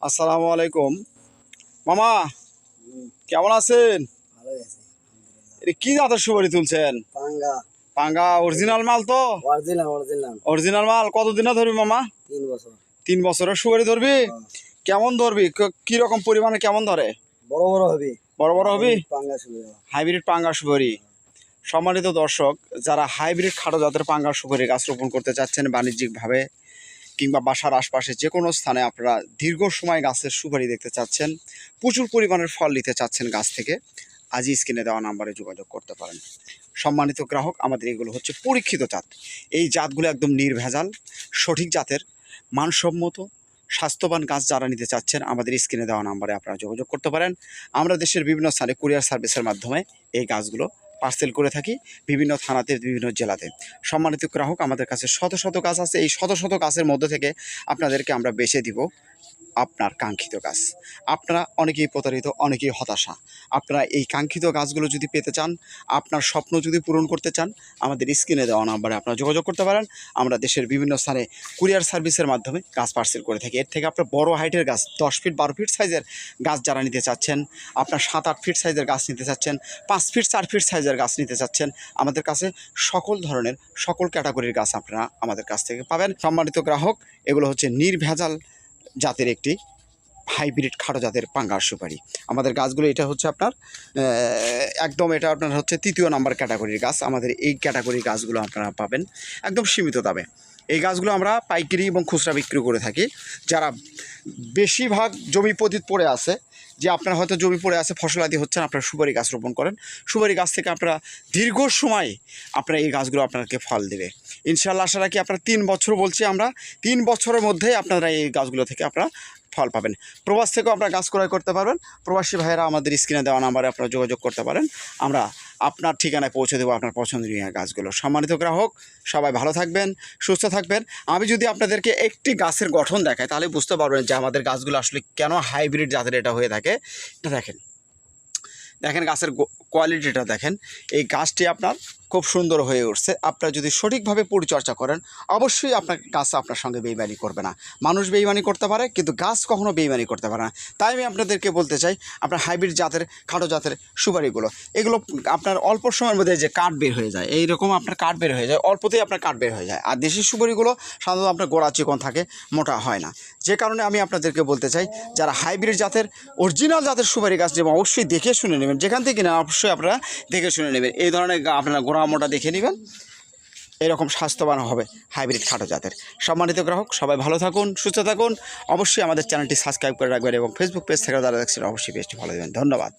আসসালামু আলাইকুম। মামা কেমন আছেন? কি জাতের সুপারি তুলছেন? পাঙ্গা। পাঙ্গা অরিজিনাল মাল তো? অরিজিনাল মাল কতদিনে ধরবি মামা? তিন বছর। তিন বছরের সুপারি ধরবি? কেমন ধরবি? ক- কি রকম পরিমাণে কেমন ধরে? বড় বড় হবে। বড় বড় হবি? হাইব্রিড পাঙ্গা সুপারি সম্মানিত দর্শক যারা হাইব্রিড খাটো জাতের পাঙ্গা সুপারি গাছ রোপণ করতে চাচ্ছেন বাণিজ্যিকভাবে কিংবা বাসার আশপাশে যে কোনো স্থানে আপনারা দীর্ঘ সময় গাছের সুপারি দেখতে চাচ্ছেন, প্রচুর পরিমাণের ফল নিতে চাচ্ছেন গাছ থেকে, আজই স্ক্রিনে দেওয়া নাম্বারে যোগাযোগ করতে পারেন। সম্মানিত গ্রাহক, আমাদের এগুলো হচ্ছে পরীক্ষিত জাত। এই জাতগুলো একদম নির্ভেজাল, সঠিক জাতের, মানসম্মত, স্বাস্থ্যবান গাছ যারা নিতে চাচ্ছেন, আমাদের স্ক্রিনে দেওয়া নাম্বারে আপনারা যোগাযোগ করতে পারেন। আমরা দেশের বিভিন্ন স্থানে কুরিয়ার সার্ভিসের মাধ্যমে এই গাছগুলো পার্সেল করে থাকি বিভিন্ন থানাতে, বিভিন্ন জেলাতে। সম্মানিত গ্রাহক, আমাদের কাছে শত শত গাছ আছে। এই শত শত গাছের মধ্যে থেকে আপনাদেরকে আমরা বেছে দিব। আপনার কাঙ্ক্ষিত গাছ। আপনারা অনেকেই প্রতারিত, অনেকেই হতাশা। আপনারা এই কাঙ্ক্ষিত গাছগুলো যদি পেতে চান, আপনার স্বপ্ন যদি পূরণ করতে চান, আমাদের স্ক্রিনে দেওয়া নাম্বারে আপনারা যোগাযোগ করতে পারেন। আমরা দেশের বিভিন্ন স্থানে কুরিয়ার সার্ভিসের মাধ্যমে গাছ পার্সেল করে থাকি। এর থেকে আপনার বড় হাইটের গাছ, দশ ফিট, বারো ফিট সাইজের গাছ যারা নিতে চাচ্ছেন, আপনার সাত, আট ফিট সাইজের গাছ নিতে চাচ্ছেন, পাঁচ ফিট, চার ফিট সাইজের গাছ নিতে চাচ্ছেন, আমাদের কাছে সকল ধরনের, সকল ক্যাটাগরির গাছ আপনারা আমাদের কাছ থেকে পাবেন। সম্মানিত গ্রাহক, এগুলো হচ্ছে নির্ভেজাল জাতের একটি হাইব্রিড খাটো জাতের পাঙ্গার সুপারি। আমাদের গাছগুলো, এটা হচ্ছে আপনার একদম এটা আপনার হচ্ছে তৃতীয় নাম্বার ক্যাটাগরির গাছ। আমাদের এই ক্যাটাগরির গাছগুলো আপনারা পাবেন একদম সীমিত দামে। এই গাছগুলো আমরা পাইকারি এবং খুচরা বিক্রি করে থাকি। যারা বেশিরভাগ জমি পতিত পড়ে আছে যে আপনার হয়তো জমি পড়ে আছে, ফসল ফসলাদি হচ্ছেন আপনারা সুপারি গাছ রোপণ করেন। সুপারি গাছ থেকে আপনারা দীর্ঘ সময় আপনারা এই গাছগুলো আপনাকে ফল দেবে। ইনশাল্লাহ আশা রাখি আপনারা তিন বছর বলছি আমরা, তিন বছরের মধ্যেই আপনারা এই গাছগুলো থেকে আপনারা ফল পাবেন। প্রবাস থেকেও আপনারা গাছ ক্রয় করতে পারবেন। প্রবাসী ভাইয়েরা আমাদের স্ক্রিনে দেওয়া নাম্বারে আপনারা যোগাযোগ করতে পারেন। আমরা আপনার ঠিকানায় পৌঁছে দেবো আপনার পছন্দনীয় গাছগুলো। সম্মানিত গ্রাহক, সবাই ভালো থাকবেন, সুস্থ থাকবেন। আমি যদি আপনাদেরকে একটি গাছের গঠন দেখাই, তাহলে বুঝতে পারবেন যে আমাদের গাছগুলো আসলে কেন হাইব্রিড জাতের এটা হয়ে থাকে। এটা দেখেন। দেখেন গাছের কোয়ালিটিটা দেখেন। এই গাছটি আপনার খুব সুন্দর হয়ে উঠছে। আপনারা যদি সঠিকভাবে পরিচর্যা করেন, অবশ্যই আপনার গাছ আপনার সঙ্গে বেইমানি করবে না। মানুষ বেইমানি করতে পারে, কিন্তু গাছ কখনও বেইমানি করতে পারে না। তাই আমি আপনাদেরকে বলতে চাই, আপনার হাইব্রিড জাতের, খাটো জাতের সুপারিগুলো। এগুলো আপনার অল্প সময়ের মধ্যে যে কাঠ বের হয়ে যায়, এইরকম আপনার কাঠ বের হয়ে যায়, অল্পতেই আপনার কাঠ বের হয়ে যায়। আর দেশি সুপারিগুলো সাধারণত আপনার গোড়া চিকন থাকে, মোটা হয় না। যে কারণে আমি আপনাদেরকে বলতে চাই, যারা হাইব্রিড জাতের অরিজিনাল জাতের সুপারি গাছ, যেমন অবশ্যই দেখে শুনে নেবেন। যেখান থেকে না অবশ্যই আপনারা দেখে শুনে নেবেন। এই ধরনের আপনারা গোড়া মোটা দেখে নেবেন। এরকম স্বাস্থ্যবান হবে হাইব্রিড খাটো জাতের। সম্মানিত গ্রাহক, সবাই ভালো থাকুন, সুস্থ থাকুন। অবশ্যই আমাদের চ্যানেলটি সাবস্ক্রাইব করে রাখবেন এবং ফেসবুক পেজ থেকে যারা দেখছেন, অবশ্যই পেজটি ভালো দেবেন। ধন্যবাদ।